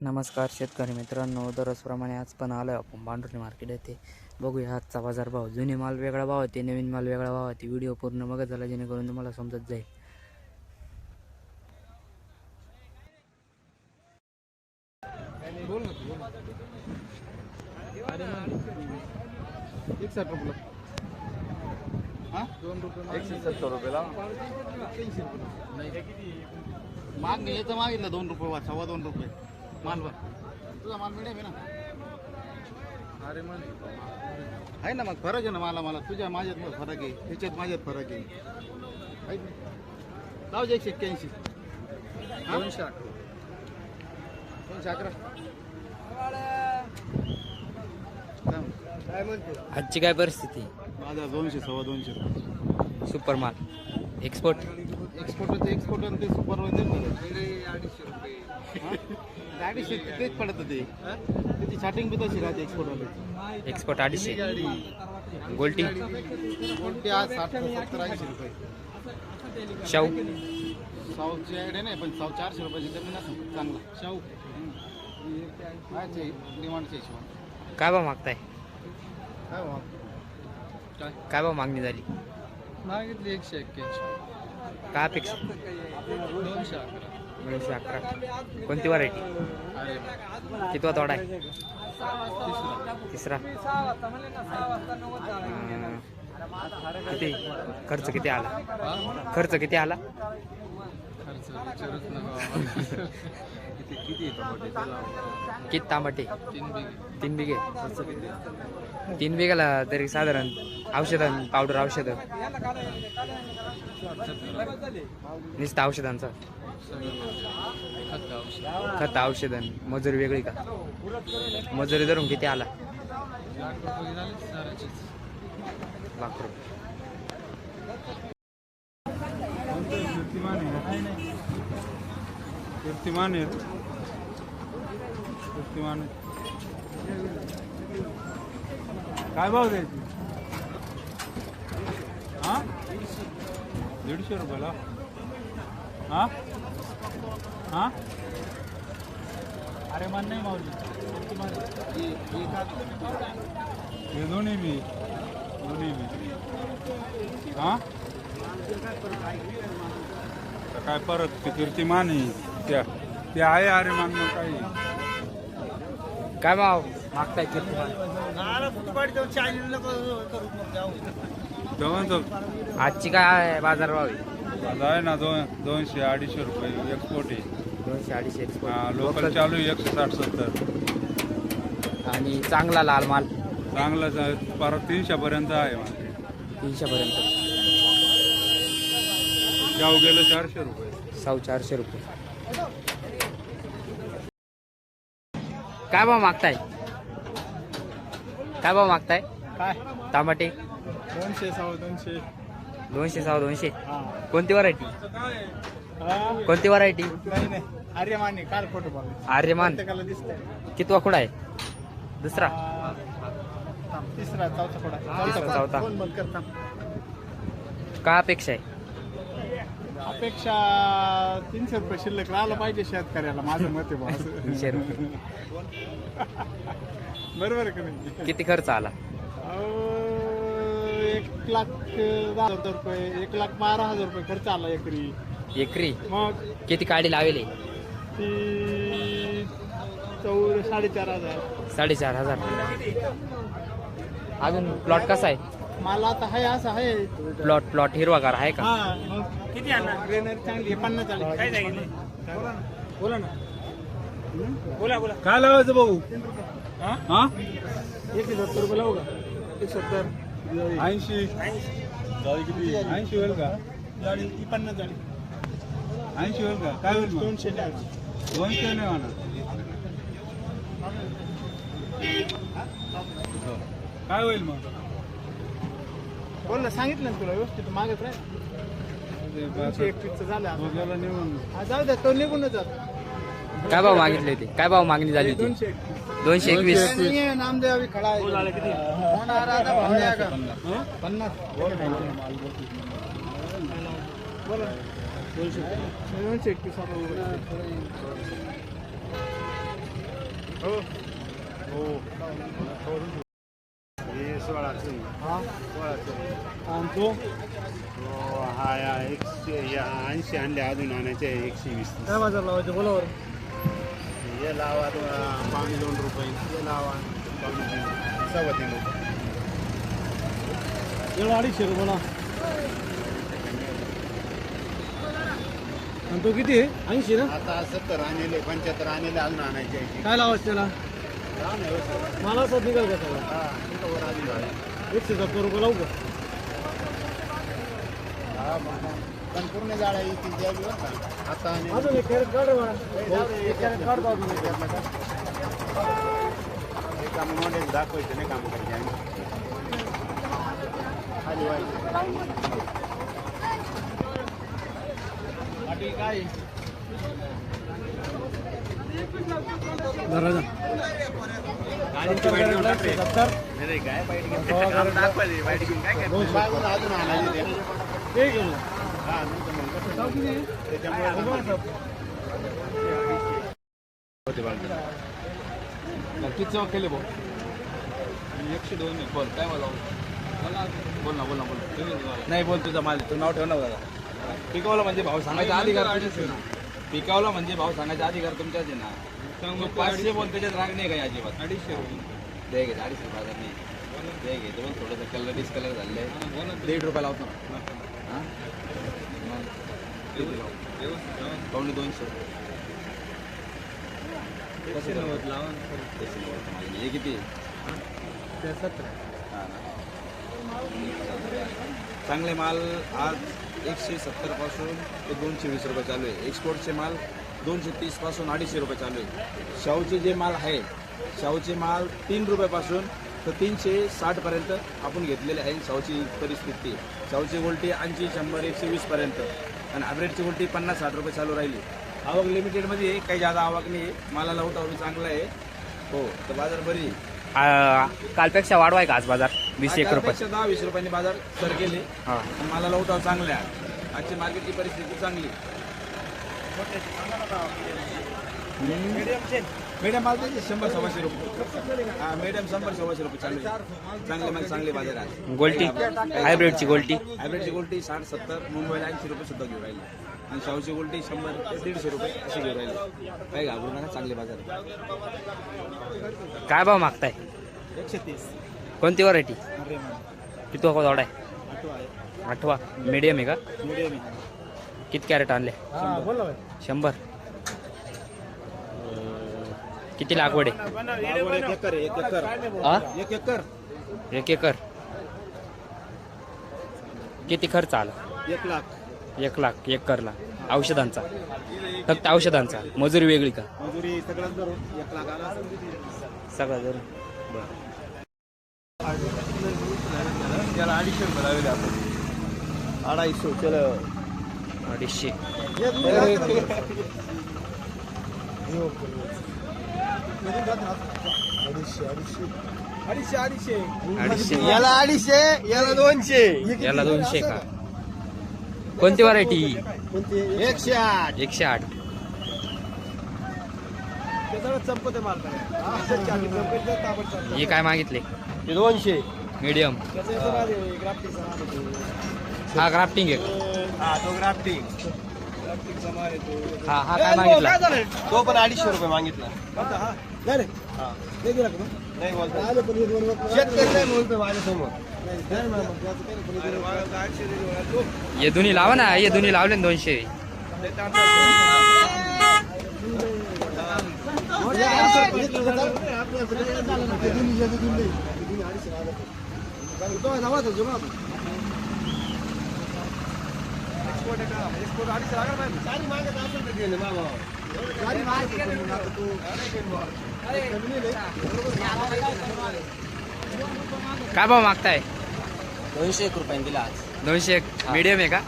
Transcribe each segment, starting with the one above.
नमस्कार शेतकरी मित्रांनो दररोजप्रमाणे आज पण आलो आहे आपण पांढुर्णी मार्केट येथे. बघूया आजचा बाजार भाव. जुने माल वेगळा भाव होते नवीन माल वेगळा भाव होते. व्हिडिओ पूर्ण बघत झाला जेणेकरून तुम्हाला समजत जाईल. एकशे सत्तर रुपयाला मागणी याचं मागितलं दोन रुपये सव्वा दोन रुपये. तुझा माल मिळेल ना? अरे मग. आहे ना मग फरक आहे ना मला मला? तुझ्या माझ्यात मग फरक आहे. त्याच्यात माझ्यात फरक आहे. आहे की नाही? लाव जे एकशे एक्क्याऐंशी. दोनशे अकरा. दोनशे अकरा. काय म्हणतो? आजची काय परिस्थिती? बाजार दोनशे सव्वा दोनशे. रुपये सुपर माल एक्सपोर्ट एक्सपोर्ट एक्सपोर्ट आणि ते सुपर अडीचशे रुपये. तेच पडत ते त्याची स्टार्टिंग बी तशी राहते एक्सपोर्ट वाले. एक्सपोर्ट अडीचशे. गोल्टी? आज साठ सत्तर ऐंशी रुपये. शाहू? आयडिया नाही पण चारशे रुपयाची कमी नसेल चांगला. शाहू? काय डिमांडच्या हिशोबाने काय भाव मागताय? काय भाव? काय? काय भाव मागणी झाली? मागितली एकशे एक्क्याऐंशी. काय अपेक्षा? दोनशे अकरा. दोनशे अकरा. कोणती व्हरायटी कितवा तोडा आहे? तिसरा. किती? खर्च किती आला? खर्च किती आला? किती तांबटे तीन बिघे. तीन बिघे? तीन बिघाला तरी साधारण औषधां पावडर औषधं. नुसतं औषधांचं. खत औषधं. मजुरी वेगळी का? मजुरी धरून किती आला? लाख रुपये. कीर्तिमान आहे कीर्तिमान आहे काय भाव द्यायची? दीडशे रुपयाला? हा? हा? अरे मान नाही मावली. आहे. हे दोन्ही बी. दोन्ही बी. हा? काय परत? ते कीर्तिमान आहे त्या ते आहे अरे मागणं काही. काय भाव? मागताय किती आजची काय बाजार भाव? आहे आहे ना दोन दोनशे अडीचशे रुपये एक्सपोर्ट आहे. दोनशे अडीचशे हा, एक्सपोर्ट लोकल चालू आहे एकशे साठ सत्तर. आणि चांगला लाल माल? चांगलं जा- परत तीनशेपर्यंत आहे मार्केट तीनशे पर्यंत जाऊ गेलं चारशे रुपये. साऊ चारशे रुपये. काय भाव मागताय? काय भाव मागताय? काय? टमाटे दोनशे सव्वा दोनशे. दोनशे सहा दोनशे. हा. कोणती व्हरायटी हा? कोणती व्हरायटी नाही नाही. अरे माने काल फोटो आर्यमान. प्रत्येकाला दिसतंय. कितवा खुडा आहे? दुसरा? थांब, तिसरा चौथा फोडा तिसरा, चौथा. फोन बंद कर थांब. काय अपेक्षा आहे? अपेक्षा तीनशे रुपये शिल्लक राहिलं पाहिजे शेतकऱ्याला माझं मत आहे. तीनशे रुपये. बरोबर आहे का नाही? किती खर्च आला? अहो, एक लाख दहा हजार रुपये एक लाख बारा हजार रुपये खर्च आला एकरी. एकरी? मग? किती काडी लावेले? ती चौर साडेचार हजार. साडेचार हजार. अजून प्लॉट कसा आहे? मला आता आहे असं आहे प्लॉट प्लॉट हिरवागार आहे का? हा मग किती आणणार ग्रेनरी चांगली आहे, पन्नास आली काय सांगितले? बोला ना. बोला बोला काय लावायचं भाऊ? हा? एक सत्तर रुपये लावू का? एक सत्तर. ऐंशी. ऐंशी होईल का? जाळी पन्नास जाळी ऐंशी होईल का? काय होईल मग? दोनशे. दोनशे नाही म्हणा काय होईल मग? बोल ना सांगितलं ना तुला व्यवस्थित मागत राहील दोनशे एकवीसचं झालं निघून. हा, जाऊ द्या तो निघूनच जातो. काय भाव मागितले होते काय भाव मागणी झाली होती? दोनशे दोनशे एकवीस. नामदेव खडा? पन्नास. दोनशे एकवीस हे. हो, हा एकशे ऐंशी आणले अजून आणायचे एकशे वीस. काय बाजार लावायचे? बोलावर हे लावा तो- पावणे दोन रुपये. हे लावा. पावणे तीन सव्वा तीन रुपये. एवढा अडीचशे रुपये ना आणि तो किती आहे? ऐंशी ना? आता सत्तर आणले पंच्याहत्तर आणले अजून आणायचे काय लावायचं त्याला? हो. मला असं निघाल का त्याला. एकशे सत्तर रुपये लावू का? हा. पण पूर्ण जाळ्या येतील बी बरं का. आता आणि अजून एक कॅरेट काढ रे मला एक कॅरेट अजून एक. हे काम मोठे दाखवायचे नाही काम करायचे आम्ही. खाली व्हायचे धरा जा. सत्तर मागून अजून आणायचे ते. ते घेऊन जा. हा, नाही तर मग कसं? त्याच्यामुळे चौक केले भाऊ. एकशे दोन. बोल काय मला बोल. ना बोल ना बोल नाही बोल तुझा माल. तू नाव ठेव ना दादा पिकावला म्हणजे भाव सांगायचा अधिकार पिकावला म्हणजे भाव सांगायचा अधिकार तुमच्याच आहे ना पाचशे बोल त्याच्यात राग नाही काही अजिबात. अडीचशे दे घे अडीचशे बाजार नाही दे घे दोन थोडंसं कलर डिस्कलर झाले दीड रुपये लावतो ना. हां? पावणे दोनशे कसं करू? तशी नव्वद मागणी. हे किती ते सत्तर हा चांगले माल आज एकशे सत्तरपासून ते दोनशे वीस रुपये चालू आहे एक्सपोर्टचे माल दोनशे तीसपासून अडीचशे रुपये चालू आहे शाहूचे जे माल आहे शाहूचे माल तीन रुपयापासून तर तीनशे साठ पर्यंत आपण घेतलेले आहे शाहूची परिस्थिती. शाहूची गोल्टी ऐंशी शंभर एकशे वीस पर्यंत. आणि ॲव्हरेजची गोल्टी पन्नास साठ रुपये चालू राहिली. आवक लिमिटेडमध्ये काही जादा आवक नाही. आहे मालाला बी चांगला आहे. हो तर बाजार बरी. आ, कालपेक्षा वाढवाय का आज बाजार? वीस एक रुपये. दहा वीस रुपयांनी बाजार सर केले. हा. पण मला लवटाव चांगले आहे. आजची मार्केटची परिस्थिती चांगली मीडियम माल त्याचे शंभर सव्वाशे रुपये. हा मीडियम शंभर सव्वाशे रुपये चालू आहे. चांगले माल चांगले बाजार आहे गोल्टी हायब्रिडची गोल्टी ॲव्हरेजची गोल्टी साठ सत्तर मुंबईला ऐंशी रुपये सुद्धा घेऊन राहिले. आणि शाहूची गोल्टी शंभर ते दीडशे रुपये अशी घेऊन राहिले. काही घाबरू नका चांगले बाजार आहे. काय भाव मागताय? एकशे तीस. कोणती व्हरायटी किती थोडा आहे ऑटो आहे. आठवा. मीडियम आहे का? मीडियम आहे. किती कॅरेट आणले. शंभर. किती लागवड आहे? लागवड एक एकर आहे, एक एकर आ? एक एकर. एक एकर किती खर्च आला? एक लाख. एक लाख एक करला औषधांचा? फक्त औषधांचा? मजुरी वेगळी का? मजुरी सगळंच धरून एक लाख आला सगळं जर त्याला अडीचशे रुपये लावले आपण अडाईशे चलो अडीचशे. अडीचशे अडीचशे. अडीचशे. याला अडीचशे याला दोनशे. याला दोनशे का? कोणती व्हरायटी एकशे आठ. एकशे आठ. चंपत माल हे काय मागितले? दोनशे. मीडियम हा ग्राफ्टिंग आहे. हा तो ग्राफ्टिंग हा हा काय मागितला? तो पण अडीचशे रुपये मागितला. नाही रे नाही दिला का नाही बोलतो शेतकरी नाही बोलतो माझ्यासमोर. हे दोन्ही लावा ना हे दोन्ही लावले ना दोनशे. काय भाव मागताय? दोनशे एक रुपयाने दिला आज. दोनशे एक. मीडियम आहे का?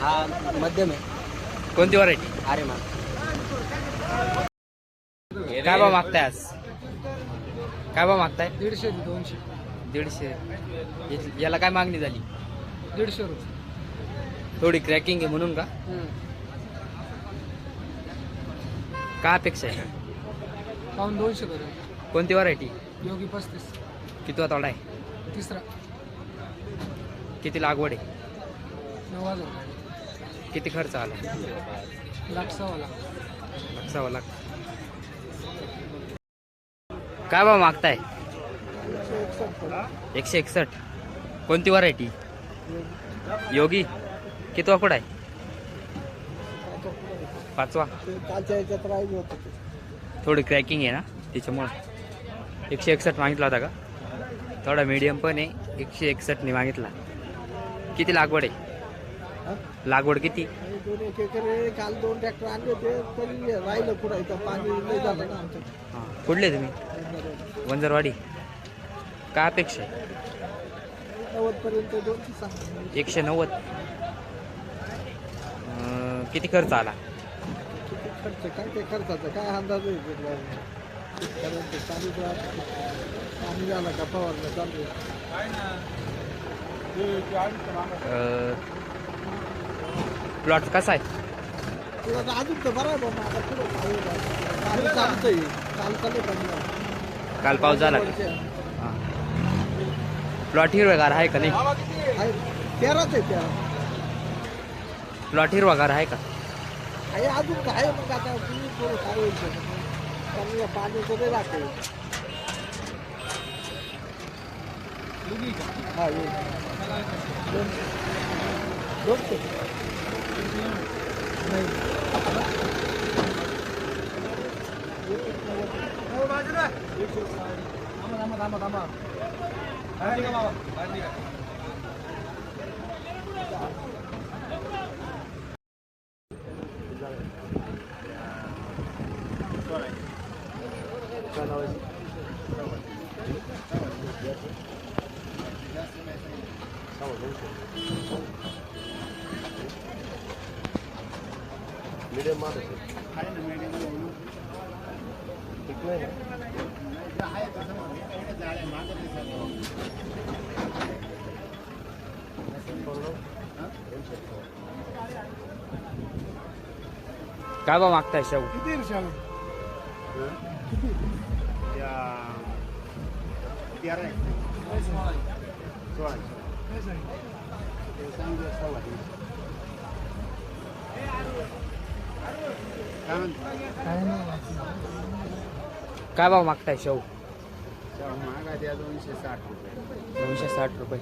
हा मध्यम आहे. कोणती व्हरायटी अरे मा काय भाव मागताय आज? काय भाव मागताय? दीडशे दोनशे. दीडशे. याची- याला काय मागणी झाली? दीडशे रुपये. थोडी क्रॅकिंग आहे म्हणून का? काय अपेक्षा आहे? पाऊन दोनशे पर्यंत कोणती व्हरायटी योगी पस्तीस. कितवा तोडा आहे? तिसरा. किती लागवड आहे? नऊ हजार. किती खर्च आला? लाख सव्वा लाख. सव्वा लाख. काय भाव मागताय? एकशे एकसष्ट. कोणती व्हरायटी योगी कितवा कुठं आहे? पाचवा. कालच्या याच्यात राहिली होतं. थोडी क्रॅकिंग आहे ना त्याच्यामुळं एकशे एकसष्ट मागितला होता का? थोडा मीडियम पण आहे. एकशे एकसष्टने मागितला. किती लागवड आहे? लागवड किती? दोन एक एकर काल दोन ट्रॅक्टर आणले होते. तरी राहिलं पुढं इथं. पाणी लय झालं ना आमच्या हां. कुठले तुम्ही? वंजरवाडी. काय अपेक्षा आहे? एकशे नव्वद. किती खर्च आला? खर्च काय ते खर्चाचं काय अंदाज आहे चालूच राहतं. पाणी झालं का फवारणं चालू. प्लॉट कसा आहे? तर अजून तर बरं आहे बाबा आता पुढं चालू आहे. पाणी चालतंय चालू चालू आहे काल पाऊस झाला हां. प्लॉट हिरवेगार आहे का नाही? तेराच आहे तेरा. प्लॉट हिरवागार आहे का? आहे अजून काय मग आता तुम्ही थोडं काय होईल चांगलं पाणी कुठे राहते. हा येईल दोन दोन ते. नाही. थांबा, थांबा, थांबा, मीडियम माल काय भाव मागताय शाहू? किती रे शाहू? सांगितलं? काय नाही काय भाव मागताय शाहू महागा द्या दोनशे साठ रुपये. दोनशे साठ रुपये.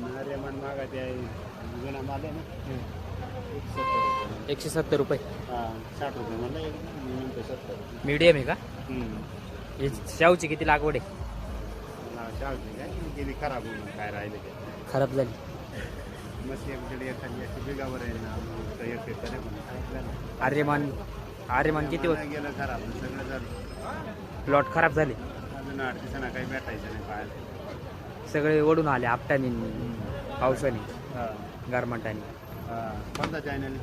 नारेमान महागा द्या जुना माल आहे ना? एकशे सत्तर रुपये. हा साठ रुपये म्हणलं एक सत्तर मीडियम आहे का. हे शाहूची किती लागवड आहे? चालते काय? गेली खराब होऊन काय राहिले खराब झाली. मस्त एक बिगावर आहे ना. एक एकर? आर्यमान आर्यमान किती होत? गेलं खराब सगळं झालं. प्लॉट खराब झाले? अजून आठ दिवसांना काही भेटायचं नाही पाहायला. सगळे ओढून आले आपटाने पावसाने हा. गारमंटाने. हा. कोणता चॅनल